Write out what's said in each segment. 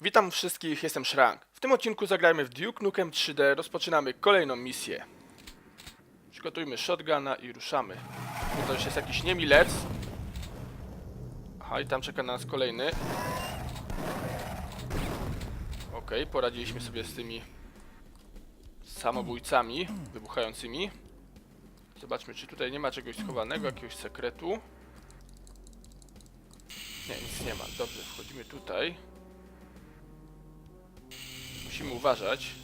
Witam wszystkich, jestem Shrank. W tym odcinku zagrajmy w Duke Nukem 3D, rozpoczynamy kolejną misję. Przygotujmy shotguna i ruszamy. Tu to już jest jakiś niemilec. Aha, i tam czeka na nas kolejny. Okej, poradziliśmy sobie z tymi samobójcami wybuchającymi. Zobaczmy, czy tutaj nie ma czegoś schowanego, jakiegoś sekretu. Nie, nic nie ma. Dobrze, wchodzimy tutaj. Musimy uważać.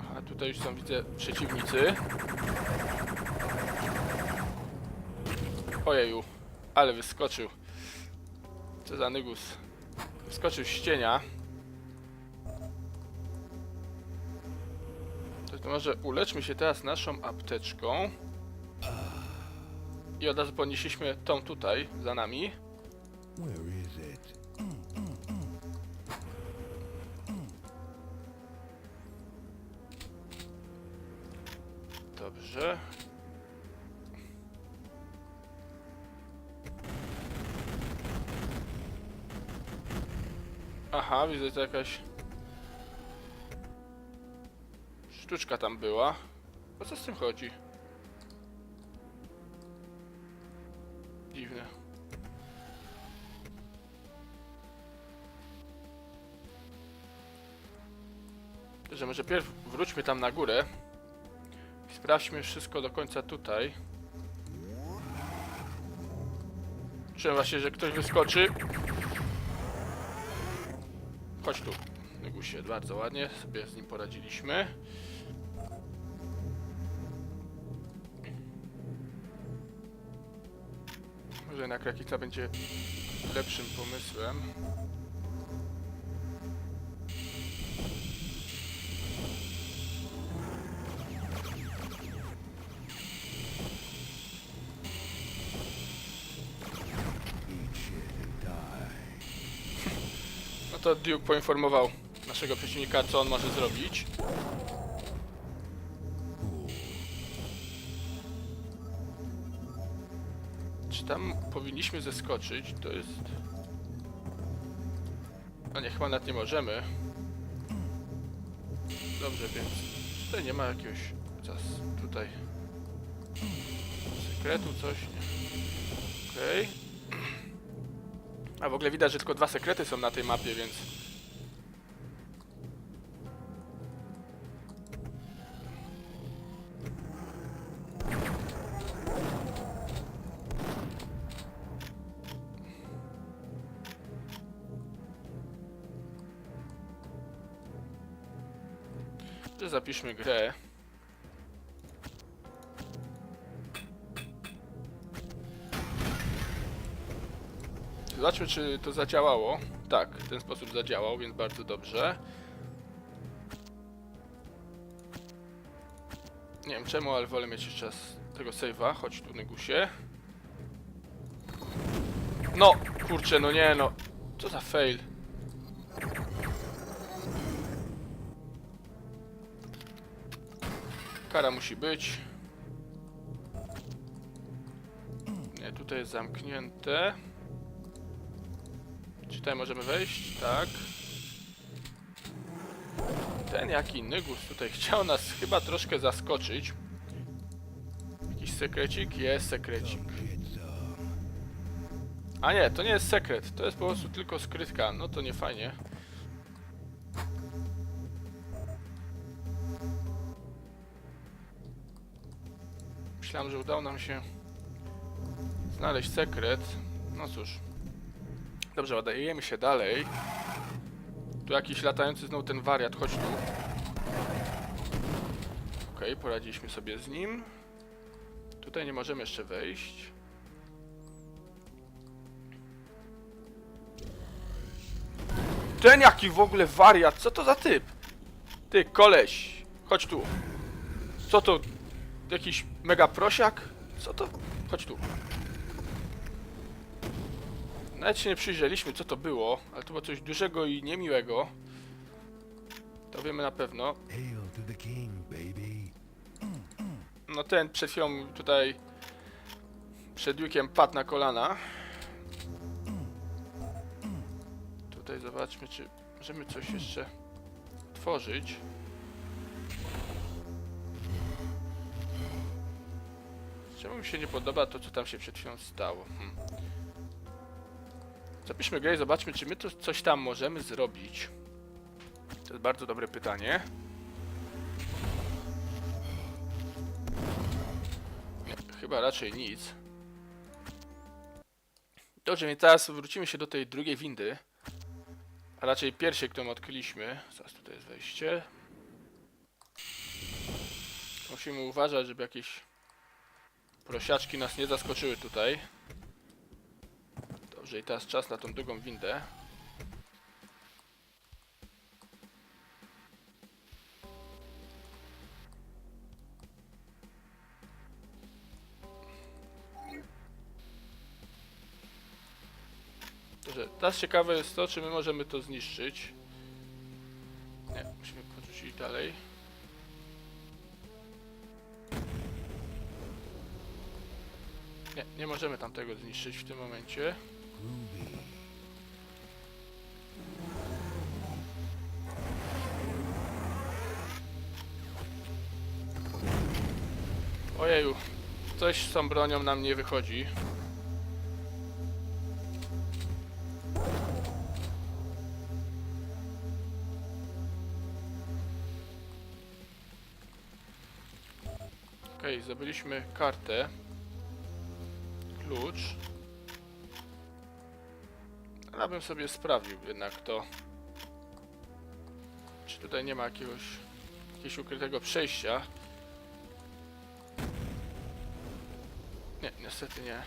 Aha, tutaj już są, widzę, przeciwnicy. Ojeju, ale wyskoczył. Co za nygus. Wyskoczył z cienia. To, może uleczmy się teraz naszą apteczką. I od razu podnieśliśmy tą tutaj, za nami. Dobrze. Aha, widzę, to jakaś sztuczka tam była. O co z tym chodzi? Że może pierw wróćmy tam na górę. I Sprawdźmy wszystko do końca tutaj. Czułem właśnie, że ktoś wyskoczy. Chodź tu, Negusie, bardzo ładnie sobie z nim poradziliśmy. Może jednak Rakica będzie lepszym pomysłem. To Duke poinformował naszego przeciwnika, co on może zrobić. Czy tam powinniśmy zeskoczyć? To jest... No nie, chyba nawet nie możemy. Dobrze, więc tutaj nie ma jakiegoś... Czas tutaj... Sekretu, coś, nie? Okej. A w ogóle widać, że tylko dwa sekrety są na tej mapie, więc... Zapiszmy grę. Zobaczmy, czy to zadziałało. Tak, w ten sposób zadziałał, więc bardzo dobrze. Nie wiem czemu, ale wolę mieć jeszcze raz tego save'a. Chodź tu, Negusie. No, kurczę, no nie, no. Co za fail. Kara musi być. Nie, tutaj jest zamknięte. Tutaj możemy wejść? Tak. Ten jaki Nygus tutaj chciał nas chyba troszkę zaskoczyć. Jakiś sekrecik? Jest sekrecik. A nie, to nie jest sekret. To jest po prostu tylko skrytka. No to nie fajnie. Myślałem, że udało nam się znaleźć sekret. No cóż. Dobrze, udajemy się dalej. Tu jakiś latający znowu ten wariat, chodź tu. Okej, poradziliśmy sobie z nim. Tutaj nie możemy jeszcze wejść. Ten jaki w ogóle wariat, co to za typ? Ty, koleś, chodź tu. Co to? Jakiś mega prosiak? Co to? Chodź tu. Nawet się nie przyjrzeliśmy, co to było, ale to było coś dużego i niemiłego. To wiemy na pewno. No ten przed chwilą tutaj Przed Duke'em padł na kolana. Tutaj zobaczmy, czy możemy coś jeszcze tworzyć. Czemu mi się nie podoba to, co tam się przed chwilą stało? Hmm. Zapiszmy grę i zobaczmy, czy my tu coś tam możemy zrobić. To jest bardzo dobre pytanie. Nie, chyba raczej nic. Dobrze, więc teraz wrócimy się do tej drugiej windy. A raczej pierwszej, którą odkryliśmy. Zaraz tutaj jest wejście. Musimy uważać, żeby jakieś prosiaczki nas nie zaskoczyły tutaj. Dobrze, i teraz czas na tą drugą windę. Dobrze, teraz ciekawe jest to, czy my możemy to zniszczyć. Nie, musimy porzucić dalej. Nie, nie możemy tamtego zniszczyć w tym momencie. Groovy. Ojeju, coś z tą bronią nam nie wychodzi. Okej, zdobyliśmy kartę. Klucz. Ja bym sobie sprawdził jednak to. Czy tutaj nie ma jakiegoś, jakiegoś ukrytego przejścia. Nie, niestety nie.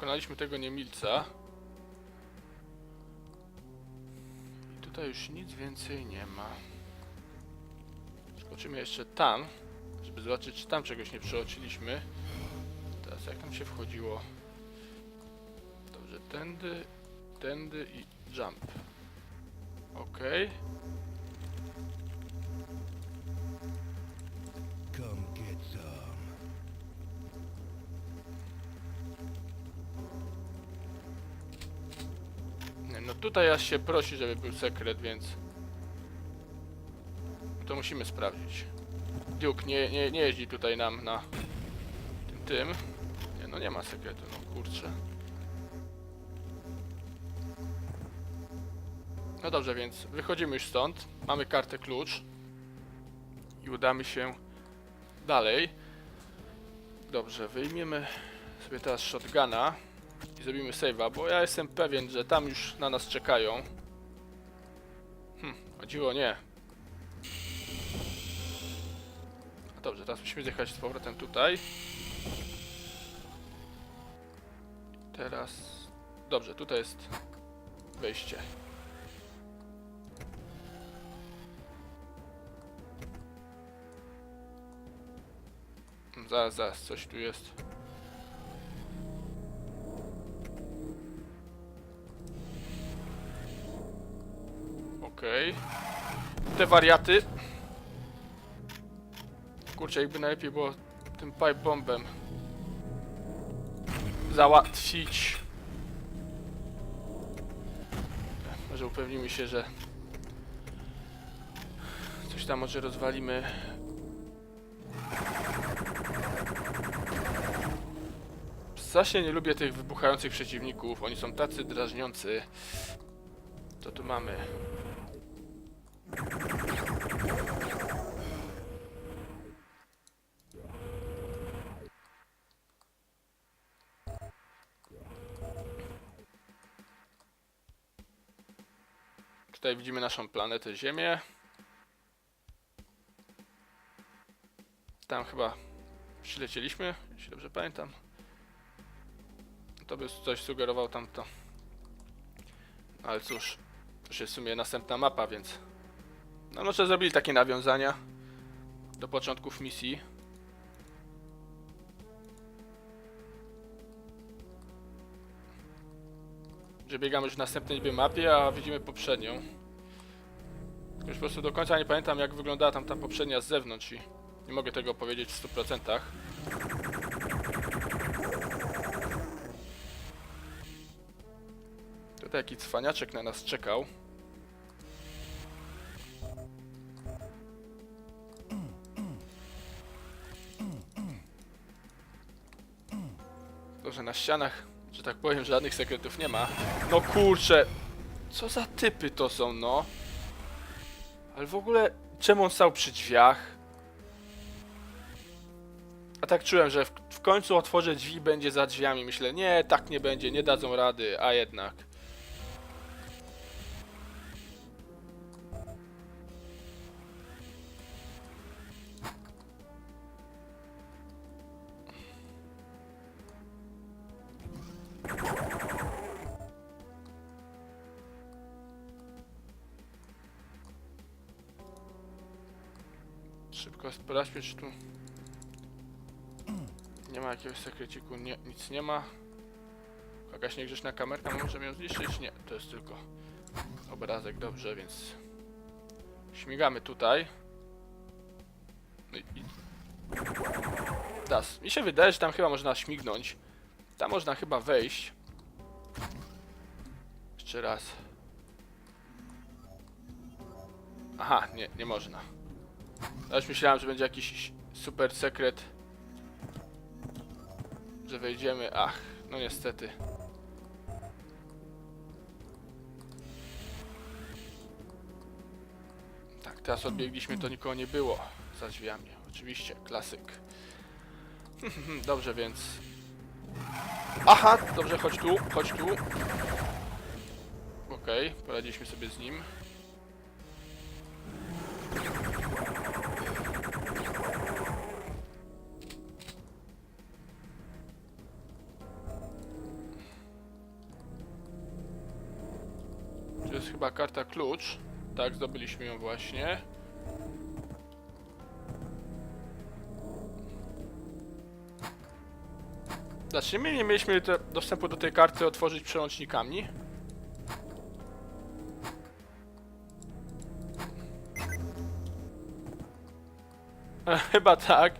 Pokonaliśmy tego niemilca. I tutaj już nic więcej nie ma. Skoczymy jeszcze tam, żeby zobaczyć, czy tam czegoś nie przeoczyliśmy. Teraz jak tam się wchodziło? Dobrze, tędy, tędy i jump. Okej. Come tutaj aż się prosi, żeby był sekret, więc... To musimy sprawdzić. Duke nie, nie, nie jeździ tutaj nam na tym tym. Nie, no nie ma sekretu, no kurczę. No dobrze, więc wychodzimy już stąd. Mamy kartę klucz. I udamy się dalej. Dobrze, wyjmiemy sobie teraz shotguna i zrobimy save'a, bo ja jestem pewien, że tam już na nas czekają. Hm, o dziwo nie. Dobrze, teraz musimy zjechać z powrotem tutaj. Teraz... Dobrze, tutaj jest wejście. Hmm, Zaraz, zaraz, coś tu jest. Okej. Te wariaty. Kurczę, jakby najlepiej było tym pipe bombem załatwić. Może upewnimy się, że coś tam może rozwalimy. Strasznie nie lubię tych wybuchających przeciwników. Oni są tacy drażniący. Co tu mamy? Tutaj widzimy naszą planetę Ziemię. Tam chyba przylecieliśmy, jeśli dobrze pamiętam. To by coś sugerował tamto. Ale cóż, to jest w sumie następna mapa, więc... No może zrobili takie nawiązania do początków misji. Że biegamy już w następnej mapie, a widzimy poprzednią. Już po prostu do końca nie pamiętam jak wyglądała tam ta poprzednia z zewnątrz i nie mogę tego powiedzieć w 100%. Tutaj jakiś cwaniaczek na nas czekał. Że na ścianach, że tak powiem, żadnych sekretów nie ma. No kurczę, co za typy to są, no. Ale w ogóle, czemu on stał przy drzwiach? A tak czułem, że w, w końcu otworzę drzwi będzie za drzwiami. Myślę, nie, tak nie będzie, nie dadzą rady, a jednak. Sprawdźmy, czy tu nie ma jakiegoś sekreciku, nie, nic nie ma. Jakaś niegrzeczna kamerka może ją zniszczyć? Nie, to jest tylko obrazek, dobrze, więc śmigamy tutaj. No i... i- Das. Mi się wydaje, że tam chyba można śmignąć. Tam można chyba wejść. Jeszcze raz. Aha, nie, nie można. Ja już myślałem, że będzie jakiś super sekret. Że wejdziemy. Ach, no niestety. Tak, teraz odbiegliśmy, to nikogo nie było za drzwiami. Oczywiście, klasyk. Dobrze, więc... Aha, dobrze, chodź tu, chodź tu. Okej, poradziliśmy sobie z nim. Karta klucz. Tak, zdobyliśmy ją właśnie. Znaczy, my nie mieliśmy te, dostępu do tej karty otworzyć przełącznikami. Chyba tak.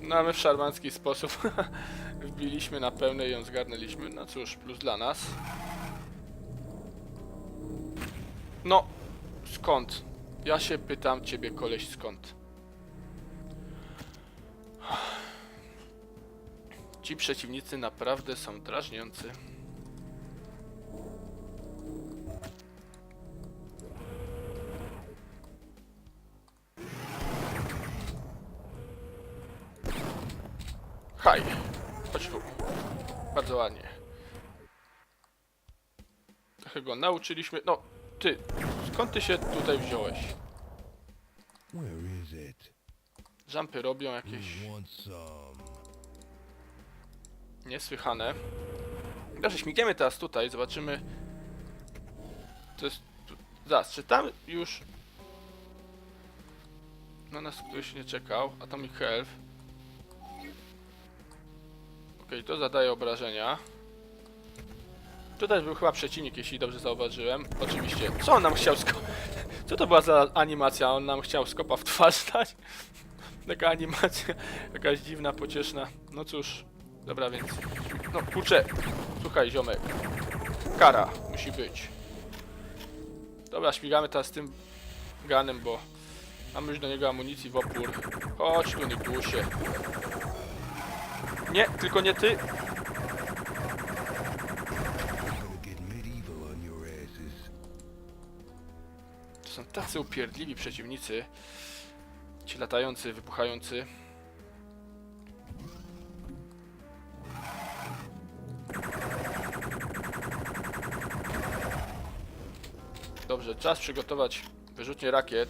No ale w szarmancki sposób wbiliśmy na pełne i ją zgarnęliśmy. No cóż, plus dla nas. No, skąd? Ja się pytam ciebie, koleś, skąd? Ci przeciwnicy naprawdę są drażniący. Nauczyliśmy. No, ty, skąd ty się tutaj wziąłeś? Jumpy robią jakieś niesłychane. Dobrze, śmigniemy teraz tutaj, zobaczymy. To jest. tu- Zaraz, czy tam już. Na nas ktoś nie czekał, Atomic Health. Okej, to zadaje obrażenia. Tutaj był chyba przeciwnik, jeśli dobrze zauważyłem. Oczywiście. Co on nam chciał sko... Co to była za animacja? On nam chciał skopa w twarz dać? Taka animacja, jakaś dziwna, pocieszna. No cóż, dobra, więc... No kurczę, słuchaj ziomek. Kara musi być. Dobra, śmigamy teraz tym ganem, bo mamy już do niego amunicji w opór. Chodź tu, Nikusie. Nie, tylko nie ty. Tacy upierdliwi przeciwnicy. Ci latający, wybuchający. Dobrze, czas przygotować wyrzutnie rakiet.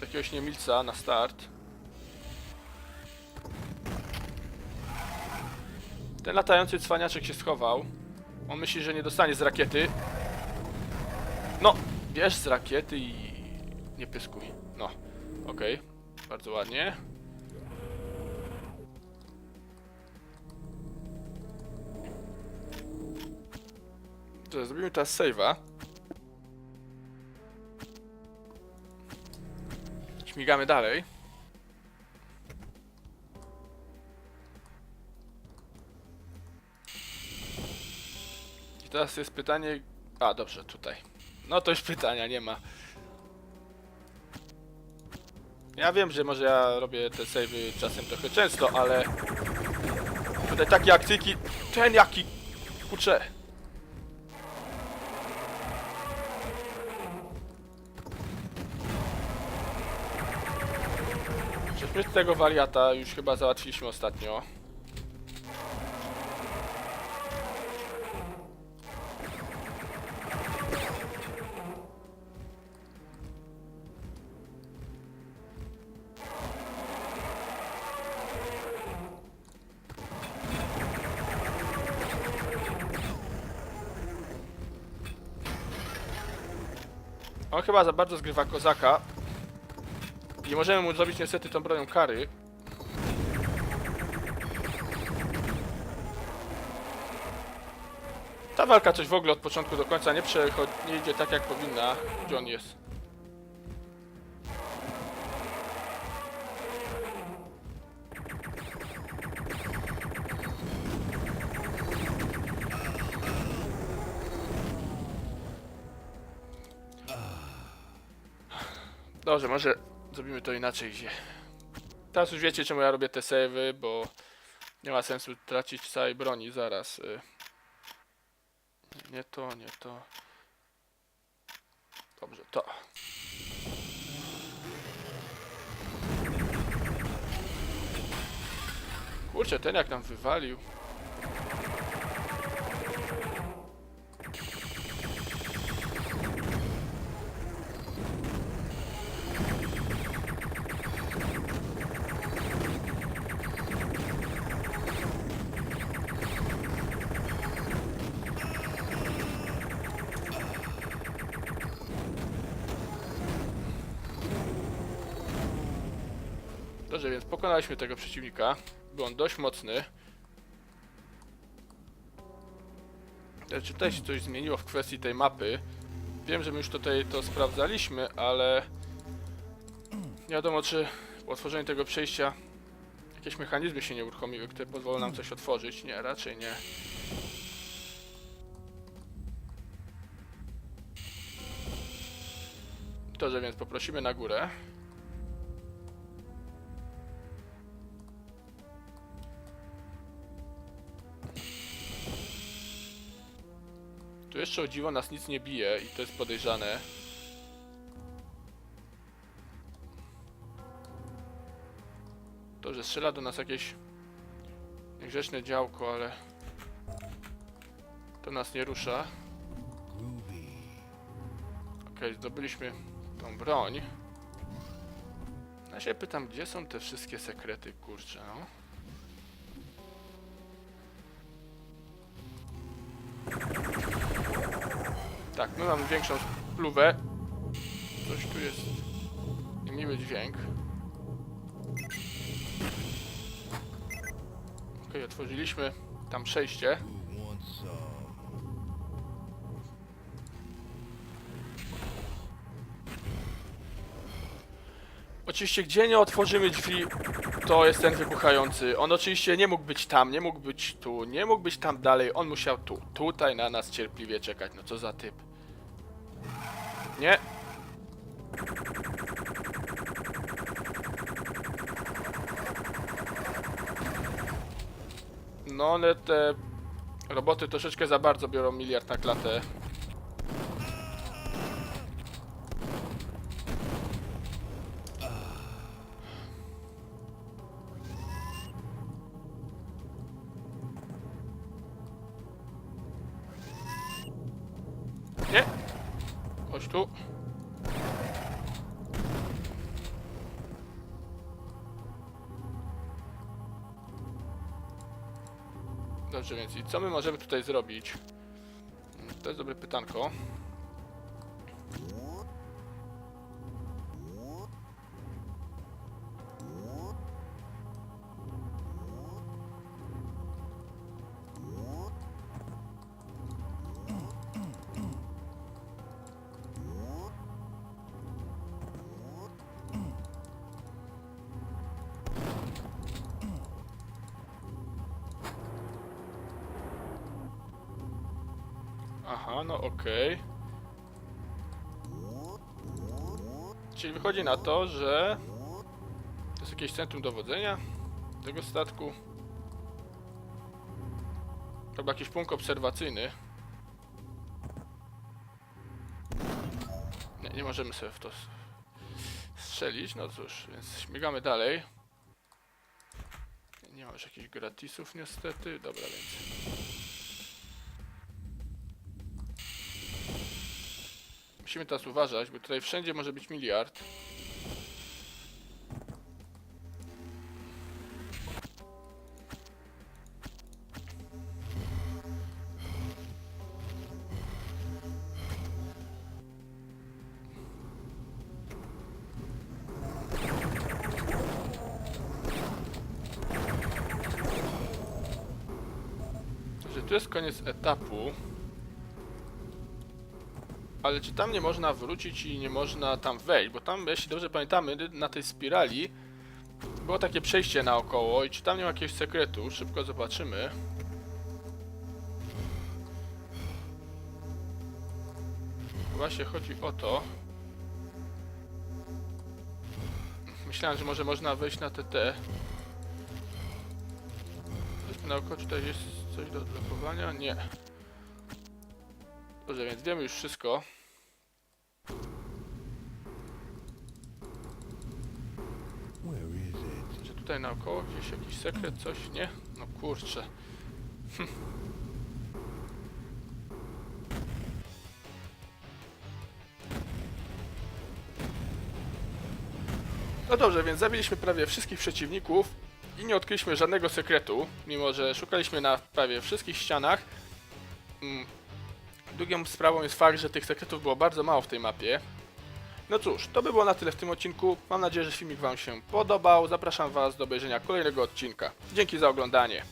Jakiegoś niemilca na start. Ten latający cwaniaczek się schował. On myśli, że nie dostanie z rakiety. No, bierz z rakiety i nie pyskuj. No, okej, okay. bardzo ładnie. Dobrze, zrobimy teraz save'a. Śmigamy dalej. I teraz jest pytanie... A, dobrze, tutaj. No to już pytania nie ma. Ja wiem, że może ja robię te save'y czasem trochę często, ale... Tutaj takie akcyjki... Ten jaki... Kurczę... Przecież tego wariata już chyba załatwiliśmy ostatnio. Chyba za bardzo zgrywa kozaka. Nie możemy mu zrobić niestety tą bronią kary. Ta walka coś w ogóle od początku do końca nie przechodzi, nie idzie tak jak powinna. Gdzie on jest? Dobrze, może zrobimy to inaczej. gdzie- Teraz już wiecie czemu ja robię te savey, bo nie ma sensu tracić całej broni zaraz. y. Nie to, nie to. Dobrze, to. Kurczę, ten jak nam wywalił. Pokonaliśmy tego przeciwnika. Był on dość mocny. Czy tutaj coś zmieniło w kwestii tej mapy? Wiem, że my już tutaj to sprawdzaliśmy, ale nie wiadomo, czy po otworzeniu tego przejścia jakieś mechanizmy się nie uruchomiły, które pozwolą nam coś otworzyć. Nie, raczej nie. Dobrze, więc poprosimy na górę. Jeszcze o dziwo nas nic nie bije i to jest podejrzane. To, że strzela do nas jakieś niegrzeczne działko, ale to nas nie rusza. Okej, zdobyliśmy tą broń. Ja się pytam, gdzie są te wszystkie sekrety, kurczę, no. Tak, my mamy większą spluwę. Coś tu jest niemiły dźwięk. Okej, otworzyliśmy tam przejście. Oczywiście, gdzie nie otworzymy drzwi, to jest ten wybuchający. On oczywiście nie mógł być tam, nie mógł być tu, nie mógł być tam dalej. On musiał tu, tutaj na nas cierpliwie czekać. No co za typ. Nie. No, one te roboty troszeczkę za bardzo biorą miliard na klatę. Dobrze, więc i co my możemy tutaj zrobić? To jest dobre pytanko. Okej. Czyli wychodzi na to, że to jest jakieś centrum dowodzenia tego statku. Chyba jakiś punkt obserwacyjny. Nie, nie możemy sobie w to strzelić, no cóż, więc śmigamy dalej. Nie ma już jakichś gratisów niestety, dobra więc. Musimy teraz uważać, bo tutaj wszędzie może być miliard. Że tu koniec etapu. Ale czy tam nie można wrócić i nie można tam wejść? Bo tam, jeśli dobrze pamiętamy, na tej spirali było takie przejście naokoło i czy tam nie ma jakiegoś sekretu? Szybko zobaczymy. Właśnie chodzi o to. Myślałem, że może można wejść na TT. Weźmy naokoło, czy tutaj jest coś do odblokowania? Nie. Dobrze, więc wiemy już wszystko. Czy tutaj naokoło gdzieś jakiś sekret, coś? Nie? No kurczę. Hm. No dobrze, więc zabiliśmy prawie wszystkich przeciwników i nie odkryliśmy żadnego sekretu, mimo że szukaliśmy na prawie wszystkich ścianach. Mm. Drugą sprawą jest fakt, że tych sekretów było bardzo mało w tej mapie. No cóż, to by było na tyle w tym odcinku. Mam nadzieję, że filmik Wam się podobał. Zapraszam Was do obejrzenia kolejnego odcinka. Dzięki za oglądanie.